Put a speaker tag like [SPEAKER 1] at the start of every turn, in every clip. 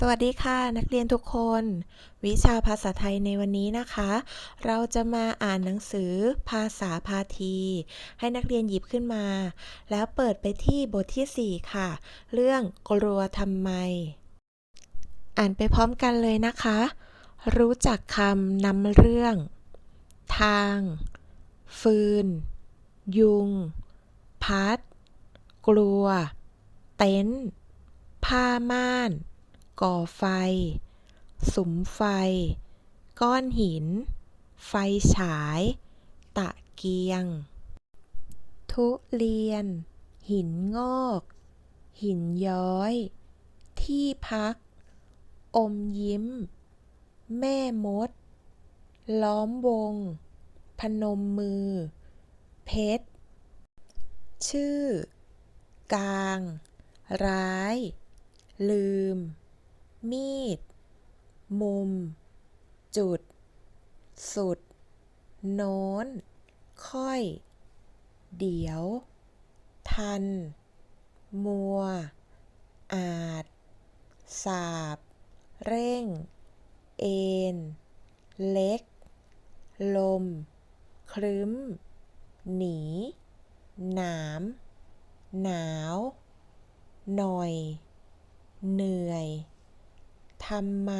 [SPEAKER 1] สวัสดีค่ะ นักเรียนทุกคน วิชาภาษาไทยในวันนี้นะคะ เราจะมาอ่านหนังสือภาษาพาที ให้นักเรียนหยิบขึ้นมา แล้วเปิดไปที่บทที่ 4 ค่ะ เรื่องกลัวทำไม อ่านไปพร้อมกันเลยนะคะ รู้จักคำนำเรื่อง ทาง ฟืน ยุง พัด กลัว เต็นท์ผ้าม่าน ก่อไฟ สุมไฟ ก้อนหิน ไฟฉาย ตะเกียง ทุเรียน หินงอก หินย้อย ที่พัก อมยิ้ม แม่มด ล้อมวง พนมมือ เพชร ชื่อ กลาง ร้าย ลืม มีด มุม จุด สุด โน้น ค่อย เดี๋ยว ทัน มัว อาจ สาบ เร่ง เอน เล็ก ลมครึ้ม หนี หนาม หนาว หน่อย เหนื่อย ทำไม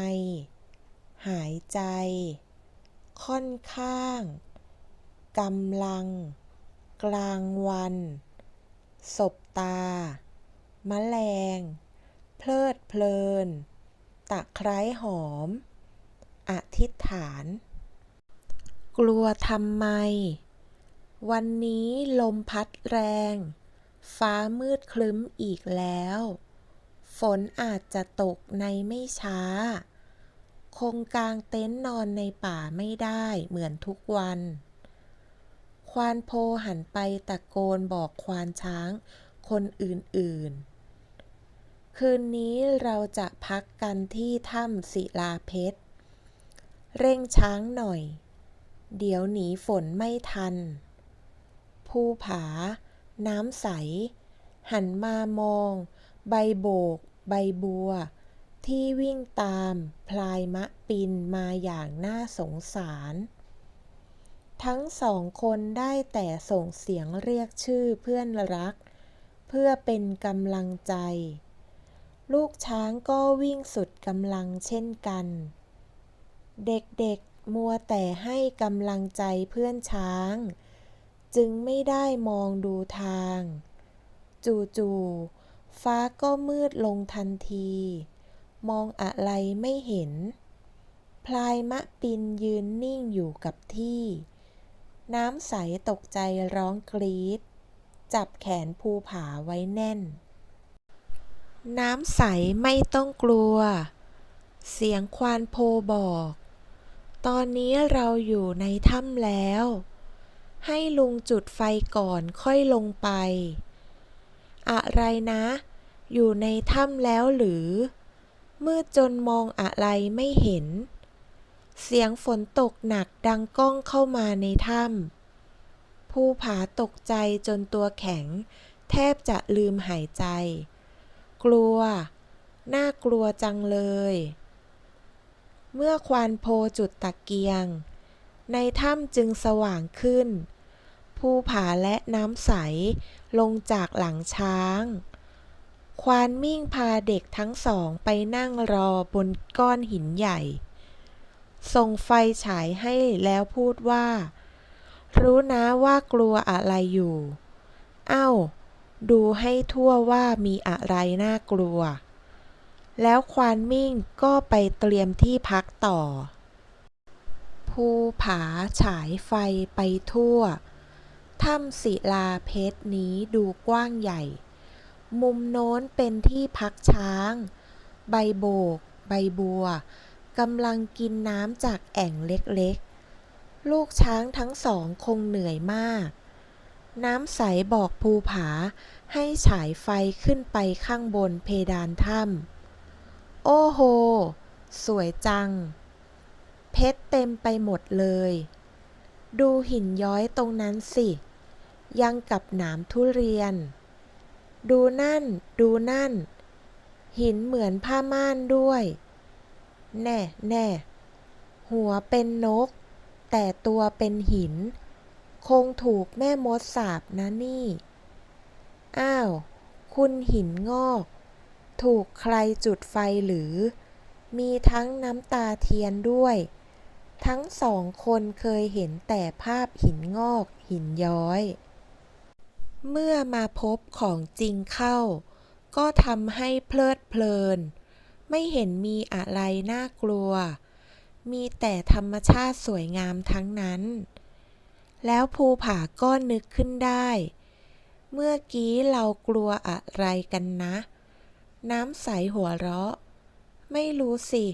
[SPEAKER 1] หายใจ ค่อนข้าง กำลัง กลางวัน สบตาแมลง เพลิดเพลิน ตะไคร้หอม อธิษฐาน กลัวทำไม วันนี้ลมพัดแรง ฟ้ามืดครึ้มอีกแล้ว ฝนอาจจะตกในไม่ช้า คงกางเต็นท์นอนในป่าไม่ได้เหมือนทุกวัน ควานโพหันไปตะโกนบอกควานช้างคนอื่นๆ คืนนี้เราจะพักกันที่ถ้ำศิลาเพชร เร่งช้างหน่อย เดี๋ยวหนีฝนไม่ทัน ภูผา น้ำใส หันมามอง ใบโบก ใบบัว ที่วิ่งตาม พลายมะปินมาอย่างน่าสงสาร ทั้งสองคนได้แต่ส่งเสียงเรียกชื่อเพื่อนรัก เพื่อเป็นกำลังใจ ลูกช้างก็วิ่งสุดกำลังเช่นกัน เด็กๆมัวแต่ให้กำลังใจเพื่อนช้าง จึงไม่ได้มองดูทาง จู่ๆ ฟ้าก็มืดลงทันที มองอะไรไม่เห็น พลายมะปินยืนนิ่งอยู่กับที่ น้ำใสตกใจร้องกรี๊ดจับแขนภูผาไว้แน่น น้ำใสไม่ต้องกลัว เสียงควานโพบอก ตอนนี้เราอยู่ในถ้ำแล้ว ให้ลุงจุดไฟก่อนค่อยลงไป อะไรนะ อยู่ในถ้ำแล้วหรือ มืดจนมองอะไรไม่เห็น เสียงฝนตกหนักดังก้องเข้ามาในถ้ำภูผาตกใจจนตัวแข็ง แทบจะลืมหายใจ กลัว น่ากลัวจังเลย เมื่อควานโพจุดตะเกียง ในถ้ำจึงสว่างขึ้น ภูผาและน้ำใส ลงจากหลังช้าง ควานมิ่งพาเด็กทั้งสองไปนั่งรอบนก้อนหินใหญ่ ส่งไฟฉายให้แล้วพูดว่า รู้นะว่ากลัวอะไรอยู่ เอ้า ดูให้ทั่วว่ามีอะไรน่ากลัว แล้วควานมิ่งก็ไปเตรียมที่พักต่อภูผาฉายไฟไปทั่ว ถ้ำศิลาเพชรนี้ดูกว้างใหญ่ มุมโน้นเป็นที่พักช้าง ใบโบก ใบบัวกำลังกินน้ำจากแอ่งเล็กๆ ลูกช้างทั้งสองคงเหนื่อยมาก น้ำใสบอกภูผาให้ฉายไฟขึ้นไปข้างบนเพดานถ้ำโอ้โห สวยจัง เพชรเต็มไปหมดเลย ดูหินย้อยตรงนั้นสิ ยังกับหนามทุเรียน ดูนั่น ดูนั่น หินเหมือนผ้าม่านด้วย แน่แน่หัวเป็นนก แต่ตัวเป็นหิน คงถูกแม่มดสาบนะนี่ อ้าว คุณหินงอก ถูกใครจุดไฟหรือ มีทั้งน้ำตาเทียนด้วย ทั้งสองคนเคยเห็นแต่ภาพหินงอก หินย้อย เมื่อมาพบของจริงเข้า ก็ทำให้เพลิดเพลิน ไม่เห็นมีอะไรน่ากลัว มีแต่ธรรมชาติสวยงามทั้งนั้น แล้วภูผาก็นึกขึ้นได้ เมื่อกี้เรากลัวอะไรกันนะ น้ำใสหัวเราะ ไม่รู้สิ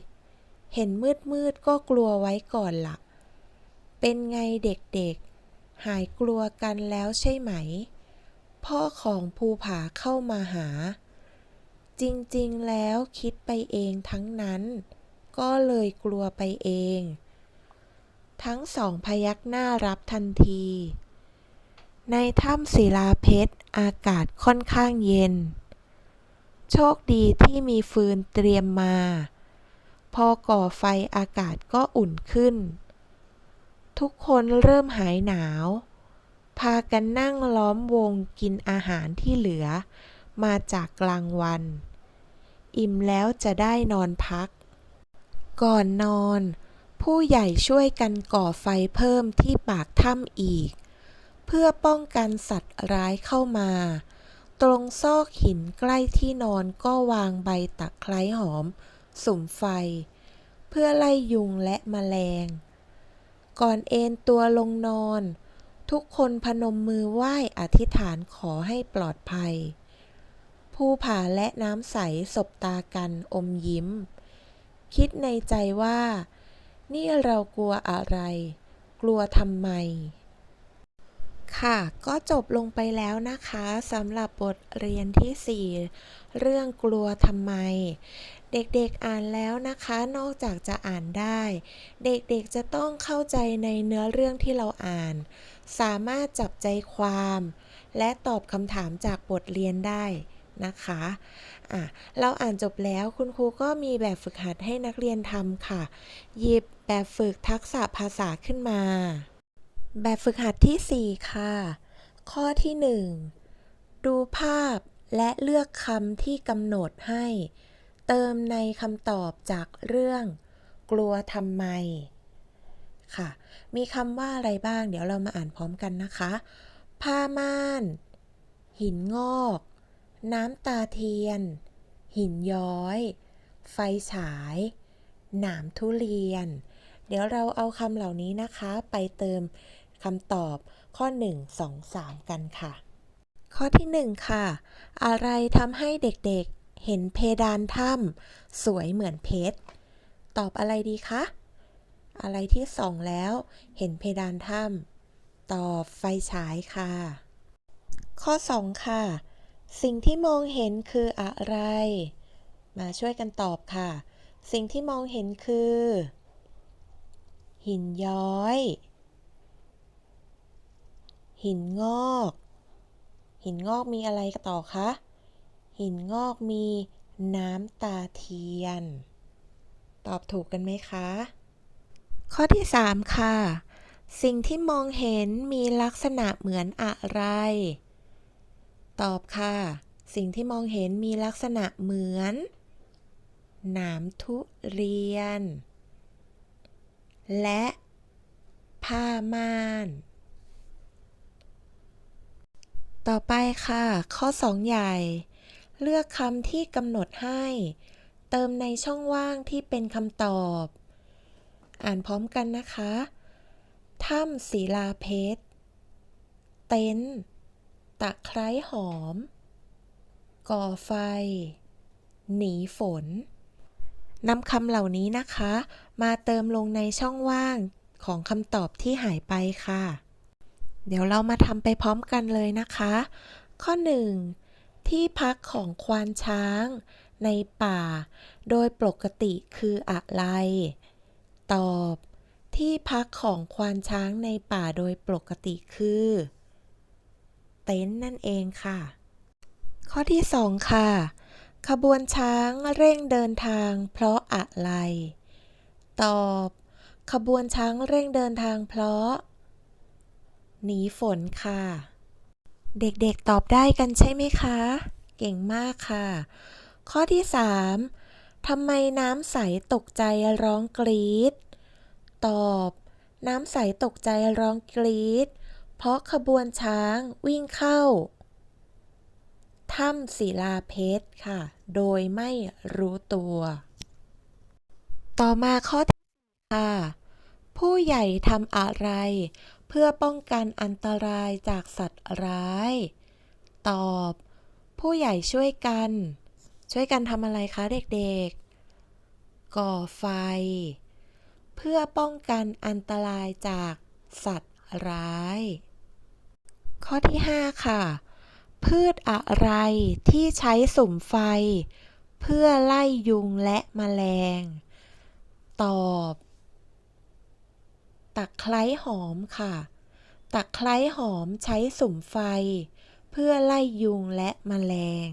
[SPEAKER 1] เห็นมืดมืดก็กลัวไว้ก่อนละ่ะ เป็นไงเด็กๆ หายกลัวกันแล้วใช่ไหม พ่อของภูผาเข้ามาหา จริงๆแล้วคิดไปเองทั้งนั้น ก็เลยกลัวไปเอง ทั้งสองพยักหน้ารับทันที ในถ้ำศิลาเพชรอากาศค่อนข้างเย็น โชคดีที่มีฟืนเตรียมมา พอก่อไฟอากาศก็อุ่นขึ้น ทุกคนเริ่มหายหนาว พากันนั่งล้อมวงกินอาหารที่เหลือ มาจากกลางวัน อิ่มแล้วจะได้นอนพัก ก่อนนอน ผู้ใหญ่ช่วยกันก่อไฟเพิ่มที่ปากถ้ำอีก เพื่อป้องกันสัตว์ร้ายเข้ามาตรงซอกหินใกล้ที่นอนก็วางใบตะไคร้หอม สุมไฟ เพื่อไล่ยุงและแมลง ก่อนเอนตัวลงนอน ทุกคนพนมมือไหว้อธิษฐานขอให้ปลอดภัยภูผาและน้ำใสสบตากันอมยิ้ม คิดในใจว่า นี่เรากลัวอะไร กลัวทำไม ค่ะ ก็จบลงไปแล้วนะคะสำหรับบทเรียนที่ 4 เรื่องกลัวทำไม เด็กๆอ่านแล้วนะคะ นอกจากจะอ่านได้ เด็กๆจะต้องเข้าใจในเนื้อเรื่องที่เราอ่าน สามารถจับใจความ และตอบคำถามจากบทเรียนได้นะคะอะเราอ่านจบแล้วคุณครูก็มีแบบฝึกหัดให้นักเรียนทำค่ะ หยิบแบบฝึกทักษะภาษาขึ้นมา แบบฝึกหัดที่ 4 ค่ะ ข้อที่ 1 ดูภาพและเลือกคำที่กำหนดให้ เติมในคำตอบจากเรื่อง กลัวทำไม ค่ะ มีคำว่าอะไรบ้าง เดี๋ยวเรามาอ่านพร้อมกันนะคะ ผ้าม่าน หินงอก น้ำตาเทียน หินย้อย ไฟฉาย หนามทุเรียนเดี๋ยวเราเอาคำเหล่านี้นะคะไปเติม คำตอบข้อ 1 2 3 กันค่ะ ข้อที่ 1 ค่ะ อะไรทำให้เด็กๆเห็นเพดานถ้ำสวยเหมือนเพชร ตอบอะไรดีคะ อะไรที่ส่องแล้วเห็นเพดานถ้ำตอบไฟฉายค่ะ ข้อ 2 ค่ะ สิ่งที่มองเห็นคืออะไร มาช่วยกันตอบค่ะ สิ่งที่มองเห็นคือ หินย้อย หินงอก หินงอกมีอะไรต่อคะ หินงอกมีน้ำตาเทียน ตอบถูกกันไหมคะ ข้อที่ 3 ค่ะ สิ่งที่มองเห็นมีลักษณะเหมือนอะไร ตอบค่ะ สิ่งที่มองเห็นมีลักษณะเหมือนหนามทุเรียน และผ้าม่าน ต่อไปค่ะ ข้อ 2 ใหญ่ เลือกคำที่กำหนดให้ เติมในช่องว่างที่เป็นคำตอบ อ่านพร้อมกันนะคะถ้ำศิลาเพชร เต็นท์ตะไคร้หอม ก่อไฟ หนีฝนนำคำเหล่านี้นะคะ มาเติมลงในช่องว่างของคำตอบที่หายไปค่ะ เดี๋ยวเรามาทำไปพร้อมกันเลยนะคะ ข้อ 1 ที่พักของควานช้าง ในป่า โดยปกติคืออะไร ตอบ ที่พักของควานช้างในป่าโดยปกติคือ เต็นท์นั่นเองค่ะ ข้อที่ 2 ค่ะ ขบวนช้างเร่งเดินทาง เพราะอะไร ตอบ ขบวนช้างเร่งเดินทางเพราะ หนีฝนค่ะ เด็กๆตอบได้กันใช่ไหมคะ เก่งมากค่ะ ข้อที่ 3. ทำไมน้ำใสตกใจร้องกรี๊ดตอบ น้ำใสตกใจร้องกรี๊ดเพราะขบวนช้างวิ่งเข้า ถ้ำศิลาเพชรค่ะ โดยไม่รู้ตัว ต่อมาข้อที่ค่ะ ผู้ใหญ่ทำอะไร เพื่อป้องกันอันตรายจากสัตว์ร้าย ตอบ ผู้ใหญ่ช่วยกัน ช่วยกันทำอะไรคะเด็กๆ ก่อไฟ เพื่อป้องกันอันตรายจากสัตว์ร้าย ข้อที่ 5 ค่ะ พืชอะไรที่ใช้สุ่มไฟ เพื่อไล่ยุงและแมลง ตอบ ตะไคร้หอมค่ะตะไคร้หอมใช้สุ่มไฟ เพื่อไล่ยุงและแมลง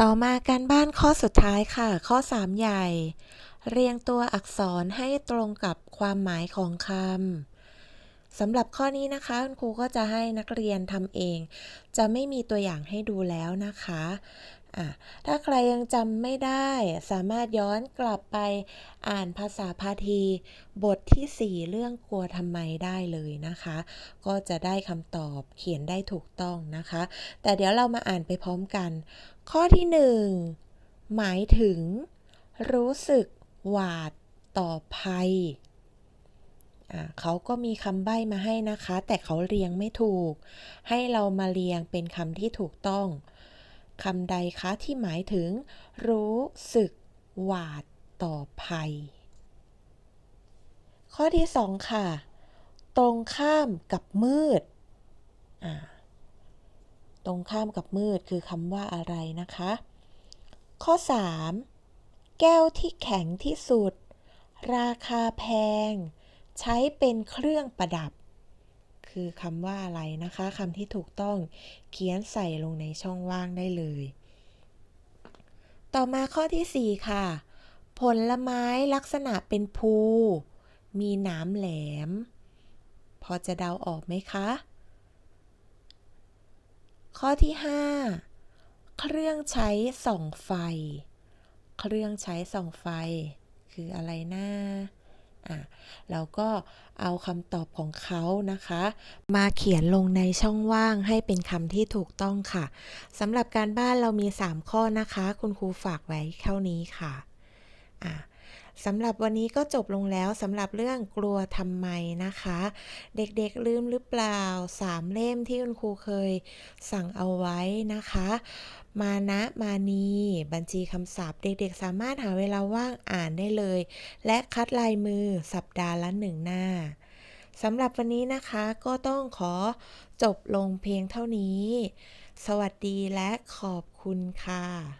[SPEAKER 1] ต่อมาการบ้านข้อสุดท้ายค่ะ ข้อ 3 ใหญ่ เรียงตัวอักษรให้ตรงกับความหมายของคำสำหรับข้อนี้นะคะ คุณครูก็จะให้นักเรียนทำเอง จะไม่มีตัวอย่างให้ดูแล้วนะคะ ถ้าใครยังจำไม่ได้ สามารถย้อนกลับไปอ่านภาษาพาที บทที่ 4 เรื่องกลัวทำไมได้เลยนะคะ ก็จะได้คำตอบเขียนได้ถูกต้องนะคะ แต่เดี๋ยวเรามาอ่านไปพร้อมกัน ข้อที่ 1 หมายถึง รู้สึกหวาดต่อภัยเขาก็มีคำใบ้มาให้นะคะ แต่เขาเรียงไม่ถูก ให้เรามาเรียงเป็นคำที่ถูกต้อง คำใดคะที่หมายถึง รู้สึก หวาดต่อภัย ข้อที่2ค่ะ ตรงข้ามกับมืด ตรงข้ามกับมืดคือคำว่าอะไรนะคะ ข้อ 3 แก้วที่แข็งที่สุด ราคาแพง ใช้เป็นเครื่องประดับ คือคำว่าอะไรนะคะคำที่ถูกต้องเขียนใส่ลงในช่องว่างได้เลย ต่อมาข้อที่ 4 ค่ะ ผลไม้ลักษณะเป็นภู มีหนามแหลม พอจะเดาออกไหมคะ ข้อที่ 5 เครื่องใช้ส่องไฟ เครื่องใช้ส่องไฟ คืออะไรนะอะ เราก็เอาคำตอบของเขานะคะ มาเขียนลงในช่องว่างให้เป็นคำที่ถูกต้องค่ะสำหรับการบ้านเรามี 3 ข้อนะคะ คุณครูฝากไว้เท่านี้ค่ะอะ สำหรับวันนี้ก็จบลงแล้วสำหรับเรื่องกลัวทำไมนะคะ เด็กๆลืมหรือเปล่า3เล่มที่คุณครูเคยสั่งเอาไว้นะคะ มานะมานีบัญชีคำศัพท์ เด็กๆสามารถหาเวลาว่างอ่านได้เลย และคัดลายมือสัปดาห์ละหนึ่งหน้าสำหรับวันนี้นะคะก็ต้องขอจบลงเพียงเท่านี้ สวัสดีและขอบคุณค่ะ